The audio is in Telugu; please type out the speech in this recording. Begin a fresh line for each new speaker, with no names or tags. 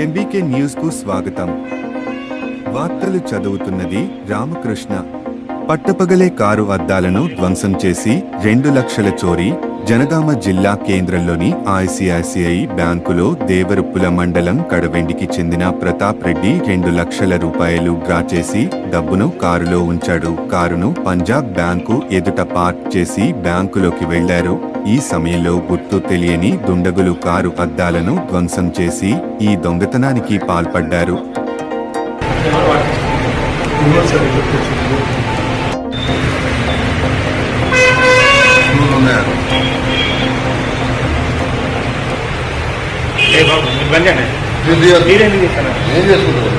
ఎంబీకే న్యూస్కు స్వాగతం. వార్తలు చదువుతున్నది రామకృష్ణ. పట్టపగలే కారు అద్దాలను ధ్వంసం చేసి రెండు లక్షల చోరీ జనగామ జిల్లా కేంద్రంలోని ఐసిఐసిఐ బ్యాంకులో దేవరుప్పుల మండలం కడవెండికి చెందిన ప్రతాప్ రెడ్డి రెండు లక్షల రూపాయలు డ్రా చేసి డబ్బును కారులో ఉంచాడు. కారును పంజాబ్ బ్యాంకు ఎదుట పార్క్ చేసి బ్యాంకులోకి వెళ్ళారు. ఈ సమయంలో గుర్తు తెలియని దుండగులు కారు అద్దాలను ధ్వంసం చేసి ఈ దొంగతనానికి పాల్పడ్డారు.
ఏ
చేసుకుంటారు